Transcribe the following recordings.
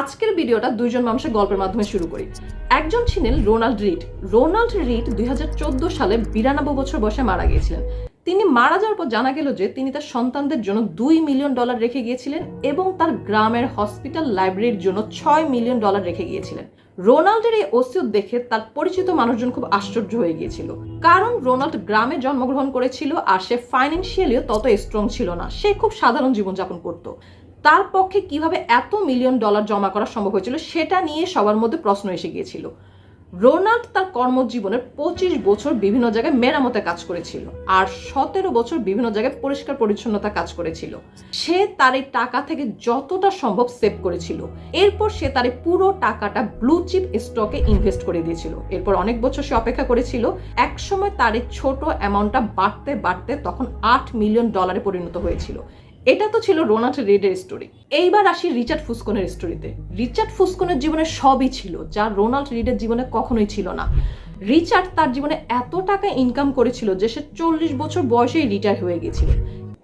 আজকের ভিডিওটা দুইজন মানুষের গল্পের মাধ্যমে শুরু করি। একজন ছিলেন রোনাল্ড রিড। রোনাল্ড রিড দুই হাজার চোদ্দ সালে বিরানব্বই বছর বয়সে মারা গিয়েছিলেন। তিনি মারা যাওয়ার পর জানা গেল যে তিনি তার সন্তানদের জন্য দুই মিলিয়ন ডলার রেখে গিয়েছিলেন এবং তার গ্রামের হসপিটাল লাইব্রেরির জন্য ছয় মিলিয়ন ডলার রেখে গিয়েছিলেন। রোনাল্ডের এই ওসিয়ত দেখে তার পরিচিত মানুষজন খুব আশ্চর্য হয়ে গিয়েছিল। কারণ রোনাল্ড গ্রামে জন্মগ্রহণ করেছিল আর সে ফাইন্যান্সিয়ালিও তত স্ট্রং ছিল না। সে খুব সাধারণ জীবনযাপন করত। তার পক্ষে কীভাবে এত মিলিয়ন ডলার জমা করা সম্ভব হয়েছিল সেটা নিয়ে সবার মধ্যে প্রশ্ন এসে গিয়েছিল। রোনাল্ড তার কর্মজীবনের পঁচিশ বছর বিভিন্ন জায়গায় মেরামতে কাজ করেছিল আর সতেরো বছর বিভিন্ন জায়গায় পরিষ্কার পরিচ্ছন্নতা কাজ করেছিল। সে তার এই টাকা থেকে যতটা সম্ভব সেভ করেছিল। এরপর সে তার এই পুরো টাকাটা ব্লু চিপ স্টকে ইনভেস্ট করে দিয়েছিল। এরপর অনেক বছর সে অপেক্ষা করেছিল। একসময় তার এই ছোট অ্যামাউন্টটা বাড়তে বাড়তে তখন আট মিলিয়ন ডলারে পরিণত হয়েছিল। এটা তো ছিল রোনাল্ড রেডের স্টোরি এইবার আসি রিচার্ড ফুসকনের স্টোরিতে রিচার্ড ফুসকনের জীবনে সবই ছিল, যা রোনাল্ড রিডের জীবনে কখনোই ছিল না। রিচার্ড তার জীবনে এত টাকা ইনকাম করেছিল যে সে চল্লিশ বছর বয়সেই রিটায়ার হয়ে গিয়েছিল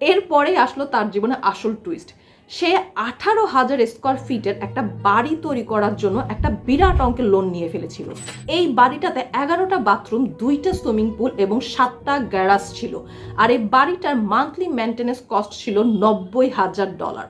এরপরেই আসলো তার জীবনে আসল টুইস্ট সে আঠারো হাজার স্কোয়ার ফিটের একটা বাড়ি তৈরি করার জন্য একটা বিরাট অঙ্কের লোন নিয়ে ফেলেছিল। এই বাড়িটাতে এগারোটা বাথরুম দুইটা সুইমিং পুল এবং সাতটা গ্যারাজ ছিল। আর এই বাড়িটার মান্থলি মেনটেন্যান্স কস্ট ছিল নব্বই হাজার ডলার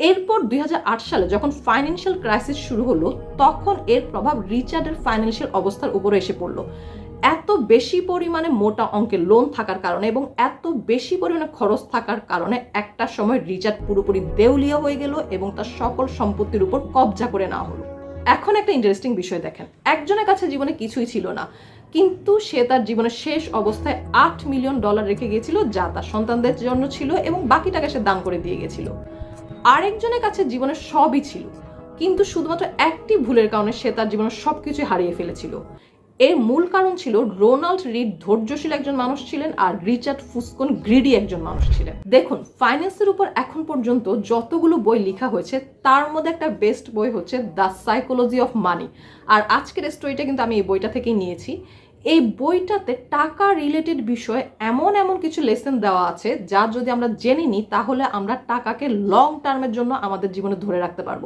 এরপর দুই হাজার আট সালে যখন ফাইন্যান্সিয়াল ক্রাইসিস শুরু হলো, তখন এর প্রভাব রিচার্ডের ফাইন্যান্সিয়াল অবস্থার উপরে এসে পড়ল। এত বেশি পরিমাণে মোটা অঙ্কের লোন থাকার কারণে এবং এত বেশি পরিমাণে খরচ থাকার কারণে একটা সময় রিচার্ড পুরোপুরি দেউলিয়া হয়ে গেল এবং তার সকল সম্পত্তির উপর কবজা করে নেওয়া হলো। এখন একটা ইন্টারেস্টিং বিষয় দেখেন। একজনের কাছে জীবনে কিছুই ছিল না, কিন্তু সে তার জীবনের শেষ অবস্থায় আট মিলিয়ন ডলার রেখে গিয়েছিল, যা তার সন্তানদের জন্য ছিল এবং বাকি টাকা সে দান করে দিয়ে গেছিল আরেকজনের কাছে জীবনের সবই ছিল, কিন্তু শুধুমাত্র একটি ভুলের কারণে সে তার জীবনের সবকিছু হারিয়ে ফেলেছিল। এর মূল কারণ ছিল রোনাল্ড রিড ধৈর্যশীল একজন মানুষ ছিলেন আর রিচার্ড ফুসকন গ্রিডি একজন মানুষ ছিলেন। দেখুন, ফাইন্যান্সের উপর এখন পর্যন্ত যতগুলো বই লেখা হয়েছে, তার মধ্যে একটা বেস্ট বই হচ্ছে দ্য সাইকোলজি অফ মানি। আর আজকের স্টোরিটা কিন্তু আমি এই বইটা থেকেই নিয়েছি। এই বইটাতে টাকা রিলেটেড বিষয়ে এমন এমন কিছু লেসন দেওয়া আছে, যা যদি আমরা জেনে নিই, তাহলে আমরা টাকাকে লং টার্মের জন্য আমাদের জীবনে ধরে রাখতে পারব।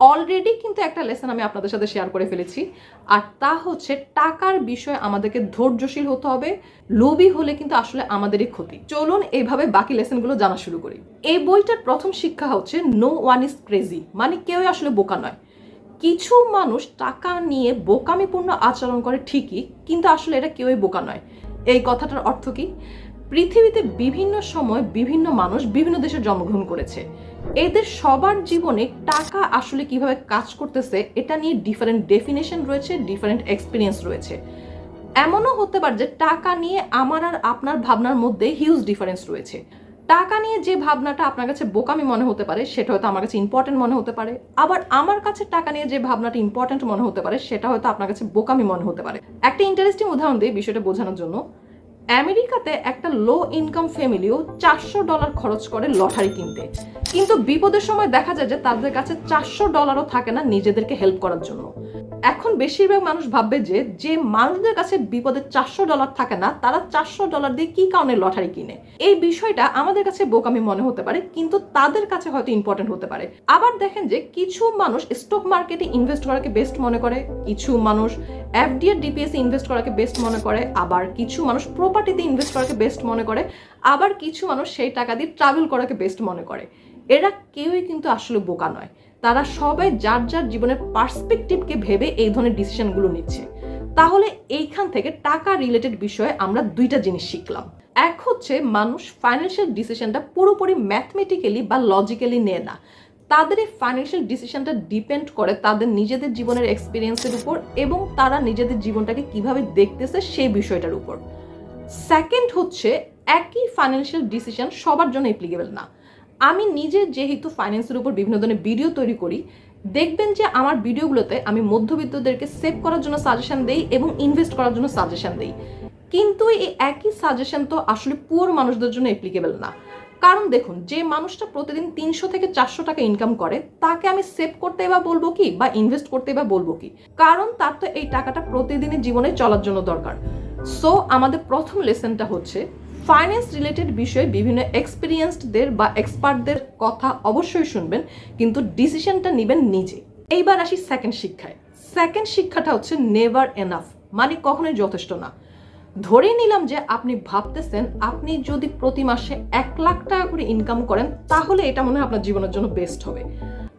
অলরেডি কিন্তু একটা লেসন আমি আপনাদের সাথে শেয়ার করে ফেলেছি। আর তা হচ্ছে, টাকার বিষয়ে আমাদেরকে ধৈর্যশীল হতে হবে, লোভী হলে কিন্তু আসলে আমাদেরই ক্ষতি। চলুন এইভাবে বাকি লেসনগুলো জানা শুরু করি। এই বইটার প্রথম শিক্ষা হচ্ছে নো ওয়ান ইজ ক্রেজি মানে কেউই আসলে বোকা নয়। কিছু মানুষ টাকা নিয়ে বোকামিপূর্ণ আচরণ করে ঠিকই, কিন্তু আসলে এটা কেউই বোকা নয়। এই কথাটার অর্থ কি? পৃথিবীতে বিভিন্ন সময় বিভিন্ন মানুষ বিভিন্ন দেশে জন্মগ্রহণ করেছে। এদের সবার জীবনে টাকা আসলে কীভাবে কাজ করতেছে, এটা নিয়ে ডিফারেন্ট ডেফিনেশন রয়েছে ডিফারেন্ট এক্সপিরিয়েন্স রয়েছে। এমনও হতে পারে যে টাকা নিয়ে আমার আর আপনার ভাবনার মধ্যে হিউজ ডিফারেন্স রয়েছে। টাকা নিয়ে যে ভাবনাটা আপনার কাছে বোকামি মনে হতে পারে, সেটা হয়তো আমার কাছে ইম্পর্টেন্ট মনে হতে পারে। আবার আমার কাছে টাকা নিয়ে যে ভাবনাটা ইম্পর্টেন্ট মনে হতে পারে, সেটা হয়তো আপনার কাছে বোকামি মনে হতে পারে। একটা ইন্টারেস্টিং উদাহরণ দিই বিষয়টা বোঝানোর জন্য। আমেরিকাতে একটা লো ইনকাম ফ্যামিলিও চারশো ডলার খরচ করে লটারি কিনতে। কিন্তু বিপদের সময় দেখা যায় যে তাদের কাছে চারশো ডলারও থাকে না নিজেদেরকে হেল্প করার জন্য। এখন বেশিরভাগ মানুষ ভাববে যে যে মানুষদের কাছে বিপদে চারশো ডলার থাকে না, তারা চারশো ডলার দিয়ে কি কারণে লটারি কিনে? এই বিষয়টা আমাদের কাছে বোকামি মনে হতে পারে, কিন্তু তাদের কাছে হয়তো ইম্পর্টেন্ট হতে পারে। আবার দেখেন যে কিছু মানুষ স্টক মার্কেটে ইনভেস্ট করাকে বেস্ট মনে করে, কিছু মানুষ এফডিআর ডিপিএস ইনভেস্ট করাকে বেস্ট মনে করে, আবার কিছু মানুষ প্রপার্টিতে ইনভেস্ট করাকে বেস্ট মনে করে, আবার কিছু মানুষ সেই টাকা দিয়ে ট্রাভেল করাকে বেস্ট মনে করে। এরা কেউই কিন্তু আসলে বোকা নয়। তারা সবাই যার যার জীবনের পার্সপেক্টিভকে ভেবে এই ধরনের ডিসিশনগুলো নিচ্ছে। তাহলে এইখান থেকে টাকা রিলেটেড বিষয়ে আমরা দুইটা জিনিস শিখলাম। এক হচ্ছে, মানুষ ফাইন্যান্সিয়াল ডিসিশনটা পুরোপুরি ম্যাথমেটিক্যালি বা লজিক্যালি নেয় না। তাদের এই ফাইন্যান্সিয়াল ডিসিশনটা ডিপেন্ড করে তাদের নিজেদের জীবনের এক্সপিরিয়েন্সের উপর এবং তারা নিজেদের জীবনটাকে কীভাবে দেখতেছে সেই বিষয়টার উপর। সেকেন্ড হচ্ছে, একই ফাইন্যান্সিয়াল ডিসিশন সবার জন্য অ্যাপ্লিকেবল না। আমি নিজে যেহেতু ফাইন্যান্সের উপর বিভিন্ন ধরনের ভিডিও তৈরি করি, দেখবেন যে আমার ভিডিওগুলোতে আমি মধ্যবিত্তদেরকে সেভ করার জন্য সাজেশন দেই এবং ইনভেস্ট করার জন্য সাজেশন দেই। কিন্তু এই একই সাজেশন তো আসলে পুয়ার মানুষদের জন্য অ্যাপ্লিকেবল না। কারণ দেখুন, যে মানুষটা প্রতিদিন তিনশো থেকে চারশো টাকা ইনকাম করে, তাকে আমি সেভ করতে বা বলব কি, বা ইনভেস্ট করতে বা বলব কি? কারণ তার তো এই টাকাটা প্রতিদিনের জীবনে চলার জন্য দরকার। সো আমাদের প্রথম লেসনটা হচ্ছে ফাইন্যান্স রিলেটেড বিষয়ে বিভিন্ন এক্সপিরিয়েন্সডদের বা এক্সপার্টদের কথা অবশ্যই শুনবেন, কিন্তু ডিসিশনটা নেবেন নিজে। এইবার আসি সেকেন্ড শিক্ষায়। সেকেন্ড শিক্ষাটা হচ্ছে নেভার এনাফ মানে কখনোই যথেষ্ট না। ধরে নিলাম যে আপনি ভাবতেছেন আপনি যদি প্রতি মাসে এক লাখ টাকা করে ইনকাম করেন, তাহলে এটা মনে হয় আপনার জীবনের জন্য বেস্ট হবে।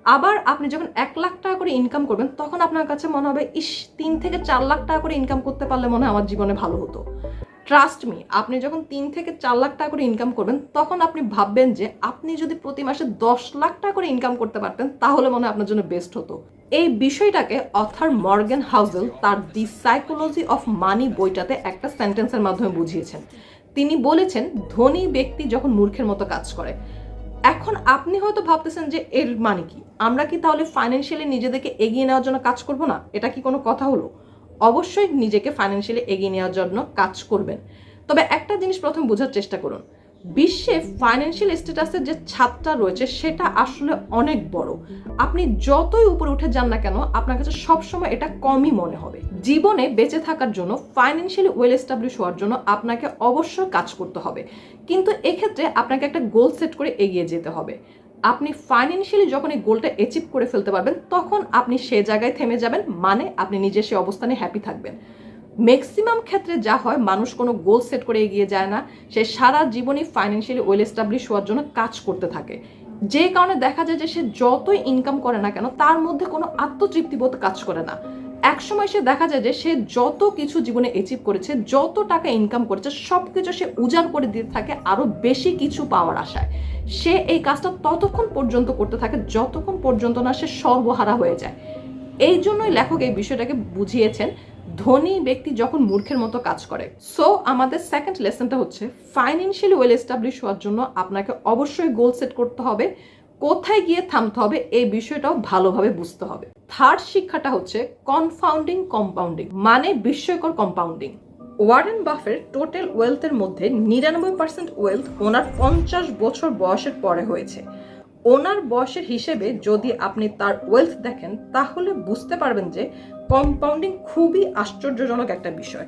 আবার আপনি যখন এক লাখ টাকা করে ইনকাম করবেন, তখন আপনার কাছে মনে হবে, ইস, তিন থেকে চার লাখ টাকা করে ইনকাম করতে পারলে মনে হয় আমার জীবনে ভালো হতো। ট্রাস্ট মি আপনি যখন তিন থেকে চার লাখ টাকা করে ইনকাম করবেন, তখন আপনি ভাববেন যে আপনি যদি প্রতি মাসে দশ লাখ টাকা করে ইনকাম করতে পারতেন, তাহলে মনে হয় আপনার জন্য বেস্ট হতো। এই বিষয়টাকে অথার মর্গেন হাউজেল তার দি সাইকোলজি অফ মানি বইটাতে একটা সেন্টেন্সের মাধ্যমে বুঝিয়েছেন। তিনি বলেছেন, ধনী ব্যক্তি যখন মূর্খের মতো কাজ করে, এখন আপনি হয়তো ভাবতেছেন যে এর মানে কি? আমরা কি তাহলে ফাইন্যান্সিয়ালি নিজেদেরকে এগিয়ে নেওয়ার জন্য কাজ করব না? এটা কি কোনো কথা হলো? অবশ্যই নিজেকে ফাইন্যান্সিয়ালি এগিয়ে নেওয়ার জন্য কাজ করবেন। তবে একটা জিনিস প্রথম বোঝার চেষ্টা করুন বিশ্বে ফাইন্যান্সিয়াল স্ট্যাটাসের যে ছাদটা রয়েছে, সেটা আসলে অনেক বড়। আপনি যতই উপরে উঠে যান না কেন, আপনার কাছে সবসময় এটা কমই মনে হবে। জীবনে বেঁচে থাকার জন্য ফাইন্যান্সিয়ালি ওয়েল এস্টাবলিশ হওয়ার জন্য আপনাকে অবশ্যই কাজ করতে হবে। কিন্তু এক্ষেত্রে আপনাকে একটা গোল সেট করে এগিয়ে যেতে হবে। আপনি ফাইন্যান্সিয়ালি যখন এই গোলটা অ্যাচিভ করে ফেলতে পারবেন, তখন আপনি সে জায়গায় থেমে যাবেন মানে আপনি নিজের সে অবস্থানে হ্যাপি থাকবেন। ম্যাক্সিমাম ক্ষেত্রে যা হয়, মানুষ কোনো গোল সেট করে এগিয়ে যায় না। সে সারা জীবনই ফাইন্যান্সিয়ালি ওয়েল এস্টাবলিশ হওয়ার জন্য কাজ করতে থাকে। যে কারণে দেখা যায় যে সে যতই ইনকাম করে না কেন, তার মধ্যে কোনো আত্মতৃপ্তিবোধ কাজ করে না। একসময় সে দেখা যায় যে সে যত কিছু জীবনে অ্যাচিভ করেছে, যত টাকা ইনকাম করেছে সব কিছু সে উজাড় করে দিতে থাকে আরও বেশি কিছু পাওয়ার আশায়। সে এই কাজটা ততক্ষণ পর্যন্ত করতে থাকে, যতক্ষণ পর্যন্ত না সে সর্বহারা হয়ে যায়। এই জন্যই লেখক এই বিষয়টাকে বুঝিয়েছেন। ধনী ব্যক্তি যখন মূর্খের মতো কাজ করে। সো আমাদের সেকেন্ড লেসনটা হচ্ছে ফাইন্যান্সিয়ালি ওয়েল এস্টাবলিশ হওয়ার জন্য আপনাকে অবশ্যই গোল সেট করতে হবে, কোথায় গিয়ে থামতে হবে, এই বিষয়টাও ভালোভাবে বুঝতে হবে। থার্ড শিক্ষাটা হচ্ছে কনফাউন্ডিং কম্পাউন্ডিং মানে বিস্ময়কর কম্পাউন্ডিং ওয়ারেন বাফের টোটাল ওয়েলথের মধ্যে নিরানব্বই পার্সেন্ট ওয়েলথ ওনার পঞ্চাশ বছর বয়সের পরে হয়েছে। ওনার বয়সের হিসেবে যদি আপনি তার ওয়েলথ দেখেন, তাহলে বুঝতে পারবেন যে কম্পাউন্ডিং খুবই আশ্চর্যজনক একটা বিষয়।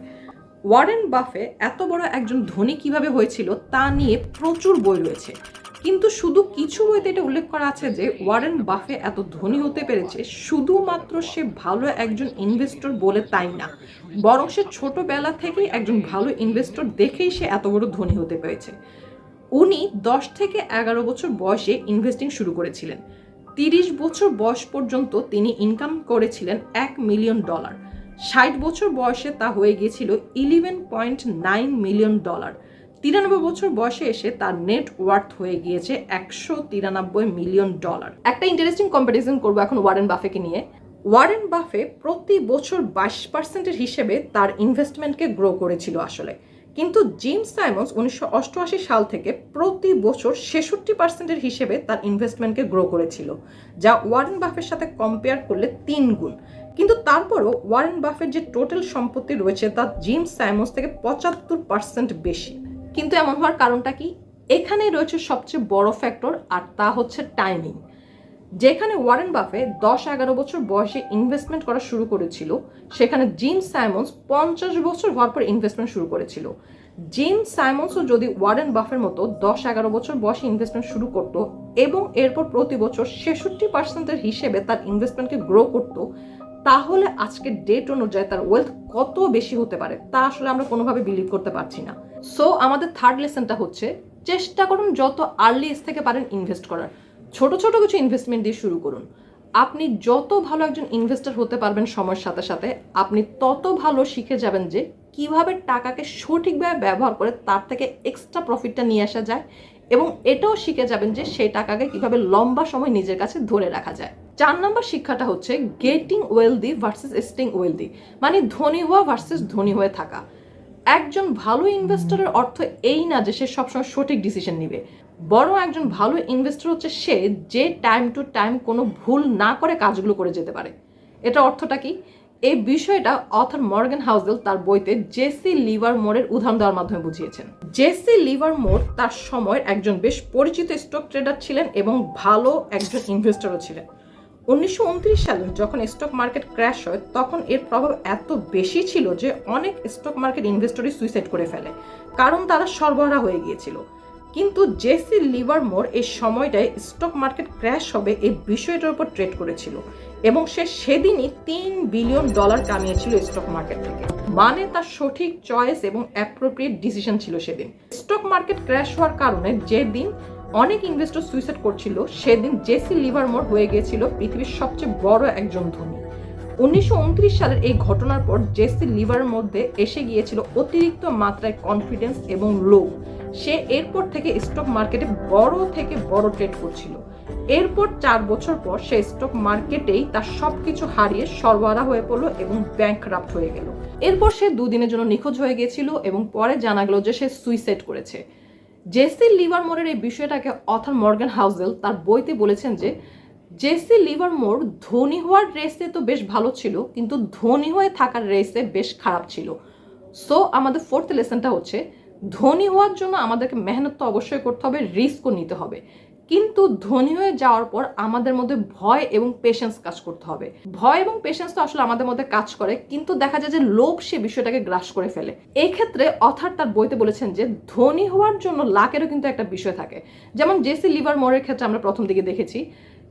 ওয়ারেন বাফে এত বড় একজন ধনী কীভাবে হয়েছিল তা নিয়ে প্রচুর বই রয়েছে। কিন্তু শুধু কিছু বইতে এটা উল্লেখ করা আছে যে ওয়ারেন বাফে এত ধনী হতে পেরেছে শুধুমাত্র সে ভালো একজন ইনভেস্টর বলে তাই না। বরং সে ছোটবেলা থেকেই একজন ভালো ইনভেস্টর দেখেই সে এত বড় ধনী হতে পেরেছে। উনি দশ থেকে এগারো বছর বয়সে ইনভেস্টিং শুরু করেছিলেন। তিরিশ বছর বয়স পর্যন্ত তিনি ইনকাম করেছিলেন এক মিলিয়ন ডলার ষাট বছর বয়সে তা হয়ে গিয়েছিল eleven point nine million dollar তিরানব্বই বছর বয়সে এসে তার নেট ওয়ার্থ হয়ে গিয়েছে একশো তিরানব্বই মিলিয়ন ডলার একটা ইন্টারেস্টিং কম্পারিজন করব এখন ওয়ারেন বাফেকে নিয়ে। ওয়ারেন বাফে প্রতি বছর বাইশ পার্সেন্টের হিসেবে তার ইনভেস্টমেন্টকে গ্রো করেছিল আসলে। কিন্তু জিম সাইমন্স উনিশশো অষ্টআশি সাল থেকে প্রতি বছর ছেষট্টি পার্সেন্টের হিসেবে তার ইনভেস্টমেন্টকে গ্রো করেছিল, যা ওয়ারেন বাফের সাথে কম্পেয়ার করলে তিন গুণ। কিন্তু তারপরও ওয়ারেন বাফের যে টোটাল সম্পত্তি রয়েছে তা জিম সাইমন্স থেকে পঁচাত্তর পার্সেন্ট বেশি। কিন্তু এমন হওয়ার কারণটা কি? এখানেই রয়েছে সবচেয়ে বড় ফ্যাক্টর আর তা হচ্ছে টাইমিং যেখানে ওয়ারেন বাফে দশ এগারো বছর বয়সে ইনভেস্টমেন্ট করা শুরু করেছিল, সেখানে জিম সাইমন্স পঞ্চাশ বছর হওয়ার পর ইনভেস্টমেন্ট শুরু করেছিল। জিম সাইমন্সও যদি ওয়ারেন বাফের মতো দশ এগারো বছর বয়সে ইনভেস্টমেন্ট শুরু করত এবং এরপর প্রতি বছর ছেষট্টি পার্সেন্টের হিসেবে তার ইনভেস্টমেন্টকে গ্রো করত, তাহলে আজকের ডেট অনুযায়ী তার ওয়েলথ কত বেশি হতে পারে তা আসলে আমরা কোনোভাবে বিলিভ করতে পারছি না। সো আমাদের থার্ড লেসনটা হচ্ছে, চেষ্টা করুন যত আর্লি এজ থেকে পারেন ইনভেস্ট করার। ছোট ছোট কিছু ইনভেস্টমেন্ট দিয়ে শুরু করুন। আপনি যত ভালো একজন ইনভেস্টর হতে পারবেন সময়ের সাথে সাথে, আপনি তত ভালো শিখে যাবেন যে কীভাবে টাকাকে সঠিকভাবে ব্যবহার করে তার থেকে এক্সট্রা প্রফিটটা নিয়ে আসা যায় এবং এটাও শিখে যাবেন যে সেই টাকাকে কীভাবে লম্বা সময় নিজের কাছে ধরে রাখা যায়। চার নম্বর শিক্ষাটা হচ্ছে getting wealthy versus staying wealthy মানে ধনী হওয়া ভার্সেস ধনী হয়ে থাকা। একজন ভালো ইনভেস্টরের অর্থ এই না যে সে সবসময় সঠিক ডিসিশন নিবে। বরং একজন ভালো ইনভেস্টর হচ্ছে সে যে টাইম টু টাইম কোনো ভুল না করে কাজগুলো করে যেতে পারে। এটা অর্থটা কি? এই বিষয়টা অথর মর্গান হাউজেল তার বইতে জেসি লিভার মোরের উদাহরণ দেওয়ার মাধ্যমে বুঝিয়েছেন। জেসি লিভার মোর তার সময়ের একজন বেশ পরিচিত স্টক ট্রেডার ছিলেন এবং ভালো একজন ইনভেস্টরও ছিলেন। উনিশশো উনত্রিশ সালে যখন স্টক মার্কেট ক্র্যাশ হয়, তখন এর প্রভাব এত বেশি ছিল যে অনেক স্টক মার্কেট ইনভেস্টরই সুইসাইড করে ফেলে। কারণ তারা সরবরাহ হয়ে গিয়েছিল। কিন্তু জেসি লিভারমোর এই সময়টায় স্টক মার্কেট ক্র্যাশ হবে এই বিষয়টার উপর ট্রেড করেছিল এবং সে সেদিনই তিন বিলিয়ন ডলার কামিয়েছিল স্টক মার্কেট থেকে। মানে তার সঠিক চয়েস এবং অ্যাপ্রোপ্রিয়েট ডিসিশন ছিল সেদিন। স্টক মার্কেট ক্র্যাশ হওয়ার কারণে যেদিন অনেক ইনভেস্টর সুইসাইড করছিল, সেদিন জেসি লিভারমোর হয়ে গিয়েছিল পৃথিবীর সবচেয়ে বড় একজন ধনী। উনিশশো উনত্রিশ সালের এই ঘটনার পর জেসি লিভারের মধ্যে এসে গিয়েছিল অতিরিক্ত মাত্রায় কনফিডেন্স এবং লোভ সে এরপর থেকে স্টক মার্কেটে বড় থেকে বড় ট্রেড করছিল। এরপর চার বছর পর সে স্টক মার্কেটেই তার সবকিছু হারিয়ে সরবরাহ হয়ে পড়ল এবং ব্যাংক হয়ে গেল। এরপর সে দুদিনের জন্য নিখোঁজ হয়ে গিয়েছিল এবং পরে জানা গেল যে সে সুইসাইড করেছে। জেসি লিভারমোরের এই বিষয়টাকে অথার মর্গান হাউজেল তার বইতে বলেছেন যে, জেসি লিভার লিভারমোর ধনী হওয়ার রেসে তো বেশ ভালো ছিল, কিন্তু ধনী হয়ে থাকার রেসে বেশ খারাপ ছিল। সো, আমাদের ফোর্থ লেসনটা হচ্ছে ধনী হওয়ার জন্য আমাদেরকে মেহনত তো অবশ্যই করতে হবে, রিস্কও নিতে হবে। কিন্তু ধনী হয়ে যাওয়ার পর আমাদের মধ্যে ভয় এবং পেশেন্স কাজ করতে হবে। ভয় এবং পেশেন্স তো আসলে আমাদের মধ্যে কাজ করে, কিন্তু দেখা যায় যে লোভ সে বিষয়টাকে গ্রাস করে ফেলে। এই ক্ষেত্রে অথার তার বইতে বলেছেন যে, ধনী হওয়ার জন্য লাকেরও কিন্তু একটা বিষয় থাকে। যেমন জেসি লিভার মোড়ের ক্ষেত্রে আমরা প্রথম দিকে দেখেছি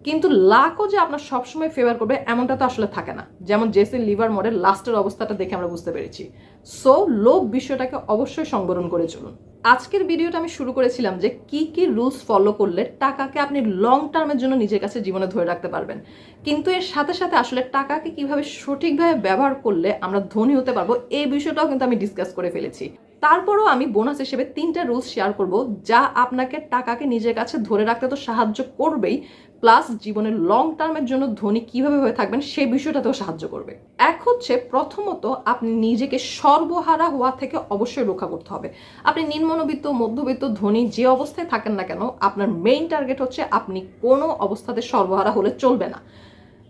কিন্তু লাকও যে আপনার সবসময় ফেভার করবে, এমনটা তো আসলে থাকে না। যেমন জেসি লিভার মোড়ের লাস্টের অবস্থাটা দেখে আমরা বুঝতে পেরেছি। সো লোভ বিষয়টাকে অবশ্যই সংবরণ করে চলুন। আজকের ভিডিওটা আমি শুরু করেছিলাম যে কি কি রুলস ফলো করলে টাকাকে আপনি লং টার্মের জন্য নিজের কাছে জীবনে ধরে রাখতে পারবেন। কিন্তু এর সাথে সাথে আসলে টাকাকে কীভাবে সঠিকভাবে ব্যবহার করলে আমরা ধনী হতে পারব, এই বিষয়টাও কিন্তু আমি ডিসকাস করে ফেলেছি। তারপরও আমি বোনাস হিসেবে তিনটা রুলস শেয়ার করব, যা আপনাকে টাকাকে নিজের কাছে ধরে রাখতে তো সাহায্য করবেই প্লাস জীবনের লং টার্মের জন্য ধনী কীভাবে হয়ে থাকবেন সেই বিষয়টাতেও সাহায্য করবে। এক হচ্ছে, প্রথমত আপনি নিজেকে সর্বহারা হওয়া থেকে অবশ্যই রক্ষা করতে হবে। আপনি নিম্নবিত্ত, মধ্যবিত্ত, ধনী যে অবস্থায় থাকেন না কেন, আপনার মেইন টার্গেট হচ্ছে আপনি কোনো অবস্থাতে সর্বহারা হলে চলবে না।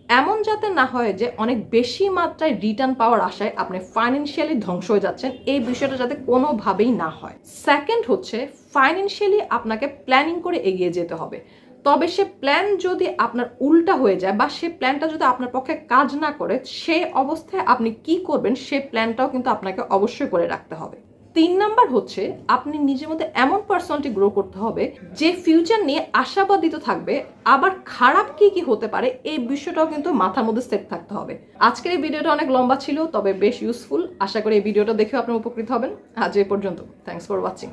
এমন যাতে না হয় যে অনেক বেশি মাত্রায় রিটার্ন পাওয়ার আশায় আপনি ফাইন্যান্সিয়ালি ধ্বংস হয়ে যাচ্ছেন, এই বিষয়টা যাতে কোনোভাবেই না হয়। সেকেন্ড হচ্ছে ফাইন্যান্সিয়ালি আপনাকে প্ল্যানিং করে এগিয়ে যেতে হবে। তবে সে প্ল্যান যদি আপনার উল্টা হয়ে যায় বা সে প্ল্যানটা যদি আপনার পক্ষে কাজ না করে সে অবস্থায় আপনি কি করবেন, সে প্ল্যানটাও কিন্তু আপনাকে অবশ্যই করে রাখতে হবে। তিন নাম্বার হচ্ছে, আপনি নিজের মধ্যে এমন পার্সোনালিটি গ্রো করতে হবে যে ফিউচার নিয়ে আশাবাদিত থাকবে, আবার খারাপ কি কি হতে পারে এই বিষয়টাও কিন্তু মাথার মধ্যে সেট থাকতে হবে। আজকের এই ভিডিওটা অনেক লম্বা ছিল, তবে বেশ ইউজফুল আশা করি এই ভিডিওটা দেখেও আপনি উপকৃত হবেন। আজ এ পর্যন্ত। Thanks for watching